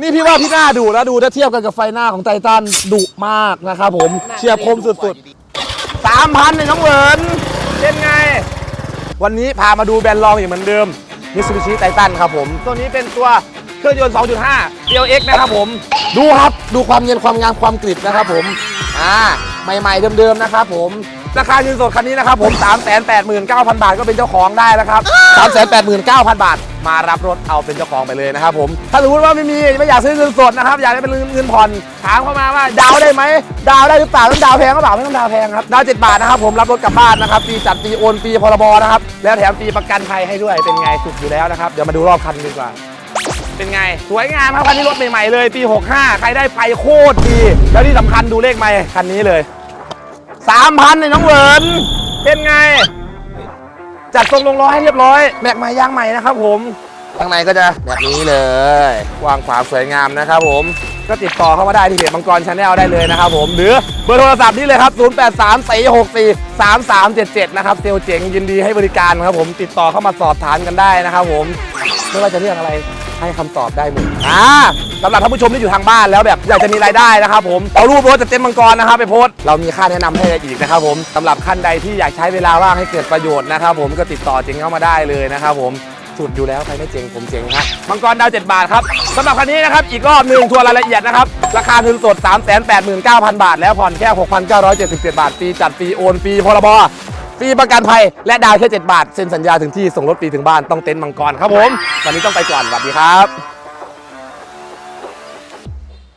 นี่พี่ว่าพี่หน้าดุแล้วดูถ้าเทียบกันกับไฟหน้าของไททันดุมากนะครับผมเชียร์คมสุดๆสามพันในน้องเหวินเป็นไง วันนี้พามาดูแบรนด์รองอีกเหมือนเดิม Mitsubishi Titan ครับผม ตัวนี้เป็นตัวเครื่องยนต์ 2.5 DLX นะครับผม ดูครับดูความเย็นความงามความกริบนะครับผมอ่าใหม่ๆเดิมๆนะครับผม ราคาเงินสดคันนี้นะครับผม389,000 บาทก็เป็นเจ้าของได้แล้วครับ389,000 บาท มารับรถเอาเป็นเจ้าของไปเลยนะครับผมถ้าสมมติว่าไม่มีไม่อยากซื้อเงินสดนะครับอยากได้เป็นเงินผ่อนถามเข้ามาว่าดาวน์ได้ไหมดาวน์ได้หรือเปล่าต้องดาวน์แพงหรือเปล่าไม่ต้องดาวน์แพงครับดาวน์7บาทนะครับผมรับรถกลับบ้านนะครับฟรีจัดฟรีโอนฟรีพรบนะครับแล้วแถมฟรีประกันภัยให้ด้วยเป็นไงสุดอยู่แล้วนะครับเดี๋ยวมาดูรอบคันดีกว่าเป็นไง สวยงามครับคันนี้รถใหม่ๆเลย ปี 65 ใครได้ไปโคตรดี แล้วที่สำคัญดูเลขไม่คันนี้เลย 3,000ในเลยน้องเวิร์นเป็นไง จัดทรงลงล้อให้เรียบร้อย แม็กใหม่ยางใหม่นะครับผมข้างในก็จะแบบนี้เลยกว้างขวางสวยงามนะครับผมก็ติดต่อเข้ามาได้ที่เพจมังกรชาแนลได้เลยนะครับผม หรือเบอร์โทรศัพท์นี่เลยครับ 083 464 3377 นะครับเซลลเจ๋งยินดีให้บริการครับผมติดต่อเข้ามาสอบถามกันได้นะครับผม ไม่ว่าจะเรื่องอะไร ให้คำตอบได้หมดอ่าสำหรับท่านผู้ชมที่อยู่ทางบ้านแล้วแบบอยากจะมีรายได้นะครับผมเอารูปรถจากเต็นมังกรนะครับไปโพสต์เรามีค่าแนะนำให้อีกนะครับผมสำหรับขั้นใดที่อยากใช้เวลาว่างให้เกิดประโยชน์นะครับผมก็ติดต่อเจงเข้ามาได้เลยนะครับผมสุดอยู่แล้วใครไม่เจ๋งผมเจ๋งครับมังกรดาว 7 บาทครับสำหรับคันนี้นะครับอีกรอบหนึ่งทัวนรายละเอียดนะครับ ราคาเงินสด 389,000 บาท แล้วผ่อนแค่ 6,977 บาทฟรีจัดฟรีโอนฟรีพรบ ฟรีประกันภัย และดาวแค่7บาท เซ็นสัญญาถึงที่ส่งรถฟรีถึงบ้านต้องเต็นท์มังกรครับผม วันนี้ต้องไปก่อนสวัสดีครับ